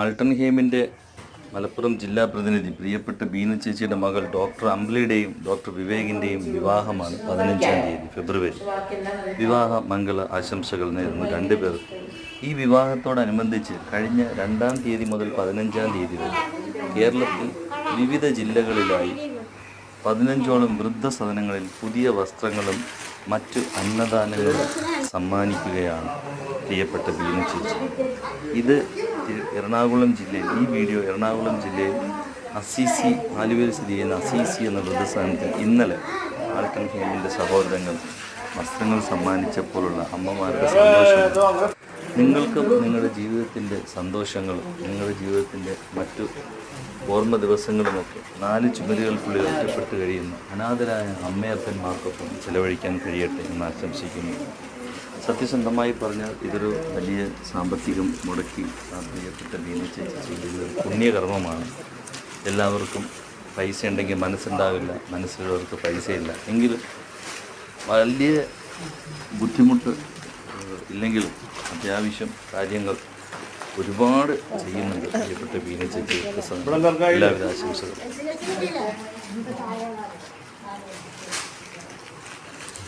Alton ഹേമിന്റെ Malappuram ജില്ലാ പ്രതിനിധി പ്രിയപ്പെട്ട ബീന ചേച്ചിയുടെ മകൾ ഡോക്ടർ അംബ്ലിയുടെയും ഡോക്ടർ വിവേകിന്റെയും വിവാഹമാണ് പതിനഞ്ചാം തീയതി ഫെബ്രുവരി. വിവാഹ മംഗള ആശംസകൾ നേരുന്നു രണ്ടുപേർ. ഈ വിവാഹത്തോടനുബന്ധിച്ച് കഴിഞ്ഞ രണ്ടാം തീയതി മുതൽ പതിനഞ്ചാം തീയതി വരെ കേരളത്തിൽ വിവിധ ജില്ലകളിലായി പതിനഞ്ചോളം വൃദ്ധസദനങ്ങളിൽ പുതിയ വസ്ത്രങ്ങളും മറ്റു അന്നദാനങ്ങളും സമ്മാനിക്കുകയാണ്. പ്രിയപ്പെട്ട ബീന ചേച്ചി. ഇത് എറണാകുളം ജില്ലയിൽ ഈ വീഡിയോ എറണാകുളം ജില്ലയിൽ അസിസി ആലുവയിൽ സ്ഥിതി ചെയ്യുന്ന അസിസി എന്ന വൃദ്ധസ്ഥാനത്തിൽ ഇന്നലെ ആൾട്ടൺ ഹേമിന്റെ സഹോദരങ്ങൾ വസ്ത്രങ്ങൾ സമ്മാനിച്ചപ്പോഴുള്ള അമ്മമാരുടെ സന്തോഷം നിങ്ങൾക്കും നിങ്ങളുടെ ജീവിതത്തിന്റെ സന്തോഷങ്ങളും നിങ്ങളുടെ ജീവിതത്തിന്റെ മറ്റു ഓർമ്മ ദിവസങ്ങളുമൊക്കെ നാല് ചുമരുകൾക്കുള്ളിൽ ഒറ്റപ്പെട്ട് കഴിയുന്ന അനാഥരായ അമ്മയപ്പന്മാർക്കൊപ്പം ചെലവഴിക്കാൻ കഴിയട്ടെ എന്ന് ആശംസിക്കുന്നു. സത്യസന്ധമായി പറഞ്ഞാൽ ഇതൊരു വലിയ സാമ്പത്തികം മുടക്കി ആ പ്രിയപ്പെട്ട ചെയ്യുന്ന ചേച്ചി ഒരു പുണ്യകർമ്മമാണ്. എല്ലാവർക്കും പൈസ ഉണ്ടെങ്കിൽ മനസ്സുണ്ടാവില്ല മനസ്സിലുള്ളവർക്ക് പൈസയില്ല. എങ്കിലും വലിയ ബുദ്ധിമുട്ട് ഇല്ലെങ്കിലും അത്യാവശ്യം കാര്യങ്ങൾ ഒരുപാട് ചെയ്യുന്നുണ്ട് പ്രിയപ്പെട്ട ബീന ചേച്ചി എല്ലാവിധ ആശംസകളും.